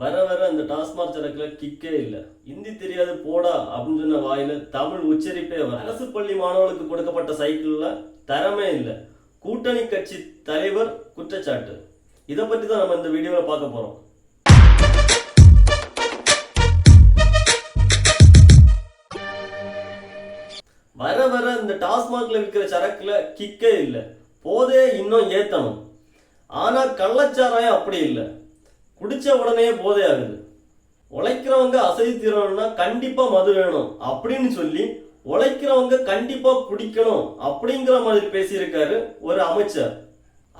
வர வர அந்த டாஸ்மாக் சரக்கில் கிக்கே இல்லை. இந்தி தெரியாது போடா அப்படின்னு சொன்ன வாயில தமிழ் உச்சரிப்பே வர அரசு பள்ளி மாணவர்களுக்கு கொடுக்கப்பட்ட சைக்கிளில் தரமே இல்லை. கூட்டணி கட்சி தலைவர் குற்றச்சாட்டு. இதை பற்றி தான் நம்ம இந்த வீடியோவில் பார்க்க போகிறோம் வர வர இந்த டாஸ்மாக்ல விற்கிற சரக்குல கிக்கே இல்லை. போதே இன்னும் ஏத்தணும். ஆனா கள்ளச்சாராயம் அப்படி இல்லை. குடிச்ச உடனே போதையாகுது ஆகுது. உழைக்கிறவங்க அசதி தீரணும்னா கண்டிப்பா மது வேணும் அப்படின்னு சொல்லி உழைக்கிறவங்க கண்டிப்பா குடிக்கணும் அப்படிங்கிற மாதிரி பேசியிருக்காரு ஒரு அமைச்சர்.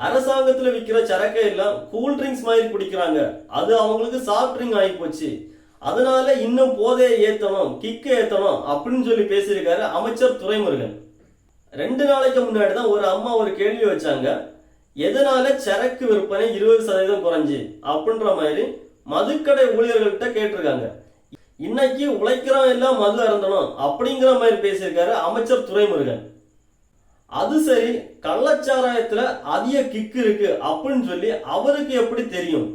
அரசாங்கத்துல விற்கிற சரக்கை எல்லாம் கூல் ட்ரிங்க்ஸ் மாதிரி குடிக்கிறாங்க. அது அவங்களுக்கு சாஃப்ட் ட்ரிங்க் ஆகி போச்சு. அதனால இன்னும் போதையை ஏத்தணும் கிக்க ஏத்தணும் அப்படின்னு சொல்லி பேசியிருக்காரு அமைச்சர் துரைமுருகன். ரெண்டு நாளைக்கு முன்னாடி தான் ஒரு அம்மா ஒரு கேள்வி வச்சாங்க. எதனால சரக்கு விற்பனை இருபது சதவீதம் குறைஞ்சி? அப்படின்ற மாதிரி மதுக்கடை ஊழியர்கள்ட்ட கேட்டிருக்காங்க. இன்னைக்கு உழைக்கிறவன் எல்லாம் மது அருந்தணும் அப்படிங்கிற மாதிரி பேசியிருக்காரு அமைச்சர் துரைமுருகன். அது சரி கள்ளச்சாராயத்துல அதிக கிக்கு இருக்கு அப்படின்னு சொல்லி அவருக்கு எப்படி தெரியும்?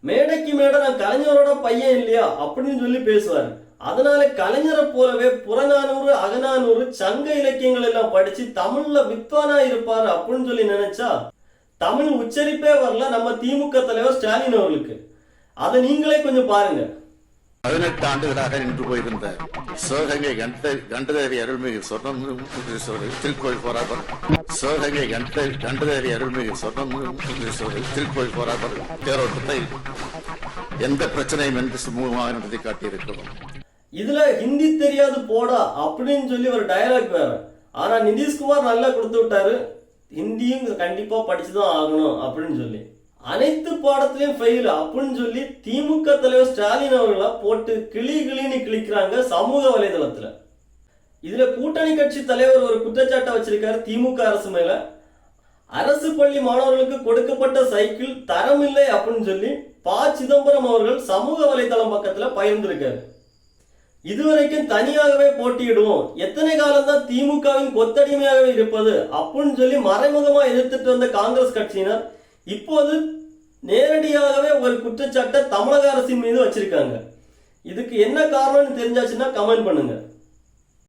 மேடைக்கு மேடை நான் கலைஞரோட பையன் இல்லையா அப்படின்னு சொல்லி பேசுவார். அதனால கலைஞரை போலவே புறநானூறு அகநானூறு சங்க இலக்கியங்கள் எல்லாம் படிச்சு தமிழ்ல வித்வானா இருப்பாரு அப்படின்னு சொல்லி நினைச்சா தமிழ் உச்சரிப்பே வரல நம்ம திமுக தலைவர் ஸ்டாலின் அவர்களுக்கு. அதை நீங்களே கொஞ்சம் பாருங்க. பதினெட்டு ஆண்டுகளாக நின்று போயிருந்த சிவகங்கை கண்டதேவி அருள்மிகு சொர்ணம் திருக்கோயில் போராட்டம். சிவகங்கை கண்டதேவி அருள்மிகு சொர்ணம் திருக்கோயில் போராட்டம் தேரோட்டத்தை எந்த பிரச்சனையும் என்று சுமூகமாக நடத்தி காட்டியிருக்கிறோம். இதுல ஹிந்தி தெரியாது போடா அப்படின்னு சொல்லி ஒரு டயலாக் வேற. ஆனா நிதிஷ்குமார் நல்லா கொடுத்து விட்டாரு. ஹிந்தியும் கண்டிப்பா படிச்சுதான் ஆகணும் அப்படின்னு சொல்லி. அனைத்து பாடத்திலையும் ஃபெயில் அப்படின்னு சொல்லி திமுக தலைவர் ஸ்டாலின் அவர்களை போட்டு கிளி கிளின்னு கிழிக்கிறாங்க சமூக வலைதளத்துல. இதுல கூட்டணி கட்சி தலைவர் ஒரு குற்றச்சாட்டை வச்சிருக்காரு திமுக அரசு மேல. அரசு பள்ளி மாணவர்களுக்கு கொடுக்கப்பட்ட சைக்கிள் தரமில்லை அப்படின்னு சொல்லி ப சிதம்பரம் அவர்கள் சமூக வலைதளம் பக்கத்துல பகிர்ந்திருக்காரு. இதுவரைக்கும் தனியாகவே போட்டியிடுவோம். எத்தனை காலம்தான் திமுகவின் கொத்தடிமையாகவே இருப்பது? அப்படின்னு சொல்லி மறைமுகமா எதிர்த்துட்டு வந்த காங்கிரஸ் கட்சியினர் இப்போது நேரடியாகவே ஒரு குற்றச்சாட்டை தமிழக அரசின் மீது வச்சிருக்காங்க. இதுக்கு என்ன காரணம்னு தெரிஞ்சாச்சுன்னா கமெண்ட் பண்ணுங்க.